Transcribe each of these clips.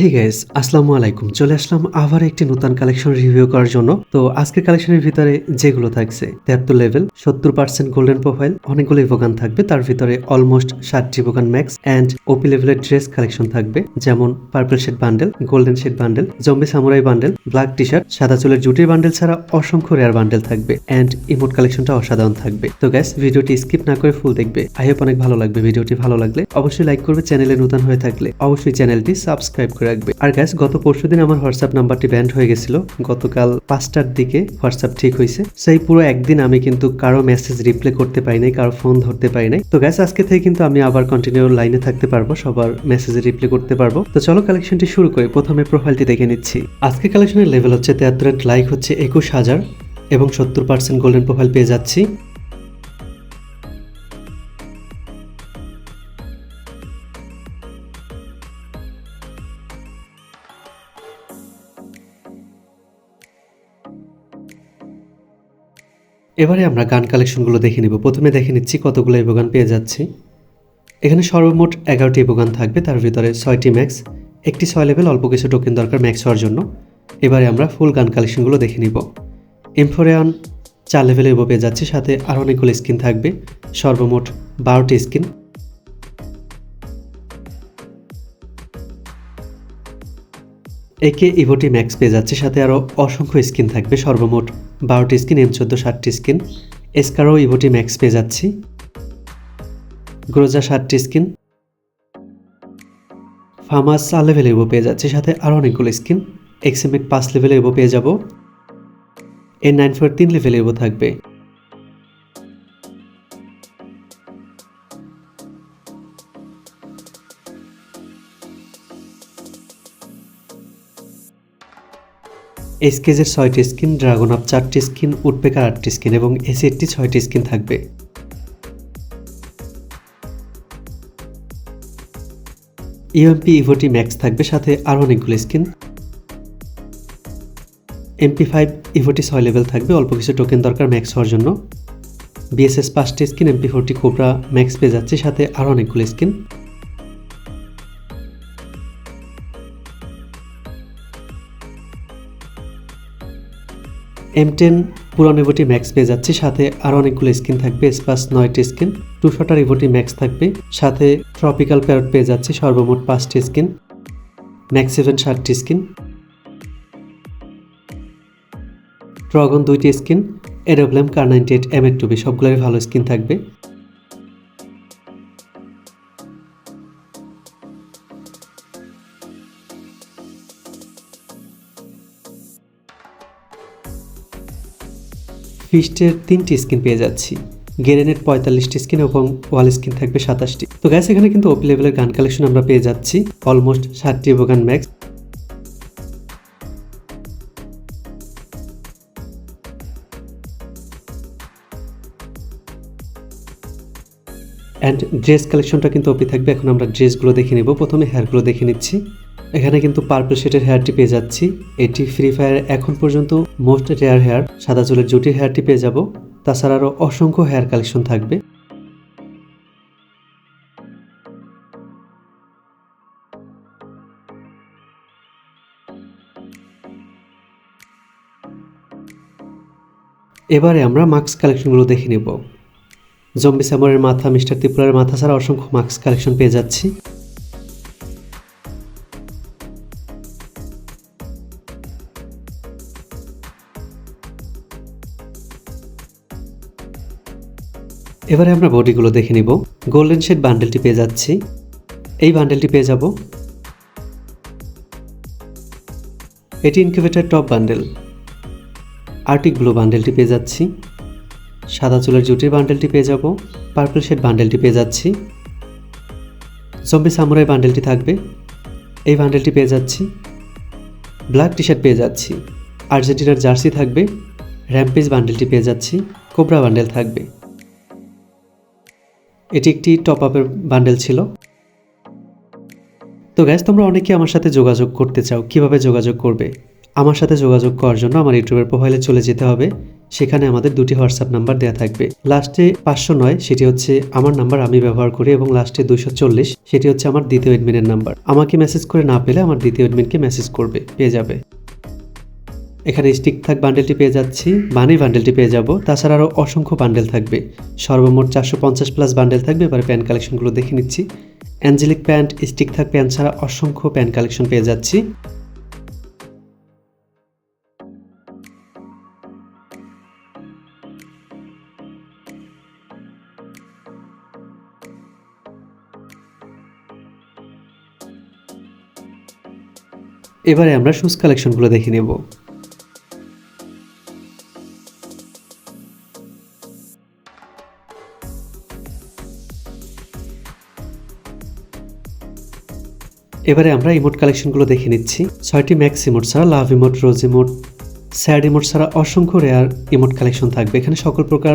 Hey guys আসসালামু আলাইকুম। চলে আসলাম আবার একটি নতুন কালেকশন রিভিউ করার জন্য। তো আজকের কালেকশনের ভিতরে যেগুলো থাকছে, তেহাত্তর লেভেল সত্তর পার্সেন্ট গোল্ডেন প্রোফাইল অনেকগুলো ইভোগান থাকবে। তার ভিতরে অলমোস্ট ষাটটি ইভোগান ম্যাক্স অ্যান্ড ওপি লেভেলের ড্রেস কালেকশন থাকবে। যেমন purple shade bundle golden shade bundle zombie samurai bundle black T shirt সাদা চুলের জুটির বান্ডেল ছাড়া অসংখ্য রেয়ার বান্ডেল থাকবে অ্যান্ড ইমোট কালেকশনটা অসাধারণ থাকবে। তো গ্যাস ভিডিওটি স্কিপ না করে ফুল দেখবে। আই হোপ অনেক ভালো লাগবে। ভিডিওটি ভালো লাগলে অবশ্যই লাইক করবে। চ্যানেলে নতুন হয়ে থাকলে অবশ্যই চ্যানেলটি সাবস্ক্রাইব করে রাখবে। আর গ্যাস গত পরশুদিন আমার হোয়াটসঅ্যাপ নাম্বারটি ব্যান্ড হয়ে গেছিল। গতকাল পাঁচটার দিকে হোয়াটসঅ্যাপ ঠিক হয়েছে সেই পুরো একদিন আমি কিন্তু কারও মেসেজ রিপ্লাই করতে পারি নাই, কারও ফোন ধরতে পারি নাই। তো গ্যাস আজকে থেকে কিন্তু আমি আবার কন্টিনিউ লাইনে থাকতে পারব, সবার মেসেজে রিপ্লে করতে পারব। তো চলো কালেকশনটি শুরু করি। প্রথমে প্রোফাইলটি দেখে নিচ্ছি। আজকে কালেকশনের লেভেল হচ্ছে তেহাত্তর লাইক হচ্ছে একুশ হাজার এবং সত্তর পার্সেন্ট গোল্ডেন প্রোফাইল পেয়ে যাচ্ছি। এবারে আমরা গান কালেকশনগুলো দেখে নেব। প্রথমে দেখে নিচ্ছি কতগুলো ইবো গান পেয়ে যাচ্ছি। এখানে সর্বমোট এগারোটি ইবোগান থাকবে, তার ভিতরে ছয়টি ম্যাক্স একটি ছয় লেভেল অল্প কিছু টোকেন দরকার ম্যাক্স হওয়ার জন্য। এবারে আমরা ফুল গান কালেকশনগুলো দেখে নিব। এমফোরিয়ান চার লেভেলে ইবো পেয়ে যাচ্ছে, সাথে আরও অনেকগুলো স্কিন থাকবে, সর্বমোট বারোটি স্কিন একে ইভোটি ম্যাক্স পেয়ে যাচ্ছে, সাথে আরও অসংখ্য স্কিন থাকবে, সর্বমোট বারোটি স্কিন এম চোদ্দ ষাটটি স্কিন। এসকারও ইভোটি ম্যাক্স পেয়ে যাচ্ছি। গ্রোজা ষাটটি স্কিন। ফার্মাস চার লেভেলে ইভো পেয়ে যাচ্ছে, সাথে আরও অনেকগুলো স্কিন। এক্সএমএক পাঁচ লেভেলে ইভো পেয়ে যাব। এন নাইন ফোর তিন লেভেলে ইভো থাকবে। এসকেজের ছয়টি স্কিন, ড্রাগন আপ চারটি স্কিন, উডপেকার আটটি স্কিন এবং এসিএটটি ছয়টি স্কিন থাকবে। ইউএমপি ইভোটি ম্যাক্স থাকবে, সাথে আরও অনেকগুলো স্কিন। এমপি ফাইভ ইভোটি ছয় লেভেল থাকবে, অল্প কিছু টোকেন দরকার ম্যাক্স হওয়ার জন্য। বিএসএস পাঁচটি skin MP forty cobra max পেয়ে যাচ্ছে, সাথে আরও অনেকগুলো স্কিন। এম টেন পুরো ইভোটি ম্যাক্স পেয়ে যাচ্ছি, সাথে আরও অনেকগুলো স্কিন থাকবে স্পাস নয়টি স্কিন টু শটার ইভোটি ম্যাক্স থাকবে, সাথে ট্রপিক্যাল প্যারট পেয়ে যাচ্ছি, সর্বমোট পাঁচটি স্কিন ম্যাক্স সেভেন ষাটটি স্কিন ড্রাগন দুইটি স্কিন এরোব্লেম কার নাইনটি এইট এম এর টুবি সবগুলোই ভালো স্কিন থাকবে। ফিস্টের তিনটি স্কিন পেয়ে যাচ্ছি। গেরেনের পঁয়তাল্লিশটি স্কিন এবং ওয়াল স্কিন থাকবে সাতাশটি। তো গ্যাস এখানে কিন্তু ওপি লেভেলের গান কালেকশন আমরা পেয়ে যাচ্ছি। অলমোস্ট ষাটটি গান ম্যাক্স অ্যান্ড ড্রেস কালেকশনটা কিন্তু ওপি থাকবে। এখন আমরা ড্রেসগুলো দেখে নেব। প্রথমে হেয়ারগুলো দেখে নিচ্ছি। এখানে কিন্তু পার্পল শেডের হেয়ারটি পেয়ে যাচ্ছি। এটি ফ্রি ফায়ার এখন পর্যন্ত মোস্ট রেয়ার হেয়ার সাদা চুলের জুটির হেয়ারটি পেয়ে যাব। তাছাড়া আরও অসংখ্য হেয়ার কালেকশন থাকবে। এবারে আমরা মাস্ক কালেকশনগুলো দেখে নেব। জম্বি স্যামরের মাথা, মিস্টার ত্রিপুরার মাথা ছাড়া অসংখ্য মাস্ক কালেকশন পেয়ে যাচ্ছি। এবারে আমরা বডিগুলো দেখে নিব। গোল্ডেন শেড বান্ডেলটি পেয়ে যাচ্ছি। এই বান্ডেলটি পেয়ে যাব। এটি incubator top bundle arctic blue বান্ডেলটি পেয়ে যাচ্ছি। সাদা চুলের জুটির বান্ডেলটি পেয়ে যাব। পার্পল শেড বান্ডেলটি পেয়ে যাচ্ছি। জম্বি সামুরাই বান্ডেলটি থাকবে। এই বান্ডেলটি পেয়ে যাচ্ছি। ব্ল্যাক টি শার্ট পেয়ে যাচ্ছি। আর্জেন্টিনার জার্সি থাকবে। র্যাম্পেজ বান্ডেলটি পেয়ে যাচ্ছি। কোবরা বান্ডেল থাকবে। এটি একটি টপ আপের বান্ডেল ছিল। তো গ্যাস তোমরা অনেকে আমার সাথে যোগাযোগ করতে চাও, কীভাবে যোগাযোগ করবে? আমার সাথে যোগাযোগ করার জন্য আমার ইউটিউবের প্রোফাইলে চলে যেতে হবে। সেখানে আমাদের দুটি হোয়াটসঅ্যাপ নাম্বার দেওয়া থাকবে। লাস্টে পাঁচশো নয়, সেটি হচ্ছে আমার নাম্বার আমি ব্যবহার করি এবং লাস্টে দুইশো চল্লিশ, সেটি হচ্ছে আমার দ্বিতীয় এডমিনের নাম্বার আমাকে মেসেজ করে না পেলে আমার দ্বিতীয় এডমিনকে মেসেজ করবে, পেয়ে যাবে। এখানে স্টিক থাক বান্ডেলটি পেয়ে যাচ্ছি বানি বান্ডেলটি পেয়ে যাব। তাছাড়া আরও অসংখ্য বান্ডেল থাকবে। সর্বমোট চারশো পঞ্চাশ প্লাস বান্ডেল থাকবে, এবারে প্যান কালেকশনগুলো দেখে নিচ্ছি। অ্যাঞ্জেলিক প্যান্ট স্টিক থাক প্যান্ট ছাড়া অসংখ্য প্যান কালেকশন পেয়ে যাচ্ছি। এবারে আমরা শুজ কালেকশনগুলো দেখে নেব। এবারে আমরা ইমোট কালেকশনগুলো দেখে নিচ্ছি। ছয়টি ম্যাক্স ইমোট ছাড়া love emote rose emote sad emote ছাড়া অসংখ্য রেয়ার ইমোট কালেকশন থাকবে। এখানে সকল প্রকার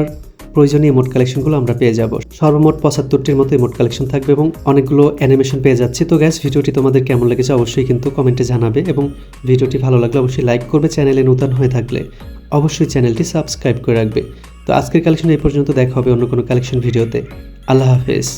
প্রয়োজনীয় ইমোট কালেকশনগুলো আমরা পেয়ে যাব। সর্বমোট পঁচাত্তরটির মতো ইমোট কালেকশন থাকবে এবং অনেকগুলো অ্যানিমেশন পেয়ে যাচ্ছি। তো গ্যাস ভিডিওটি তোমাদের কেমন লেগেছে অবশ্যই কিন্তু কমেন্টে জানাবে এবং ভিডিওটি ভালো লাগলে অবশ্যই লাইক করবে চ্যানেলে নতুন হয়ে থাকলে। অবশ্যই চ্যানেলটি সাবস্ক্রাইব করে রাখবে। তো আজকের কালেকশন এই পর্যন্ত, দেখা হবে অন্য কোনো কালেকশন ভিডিওতে আল্লাহ হাফেজ।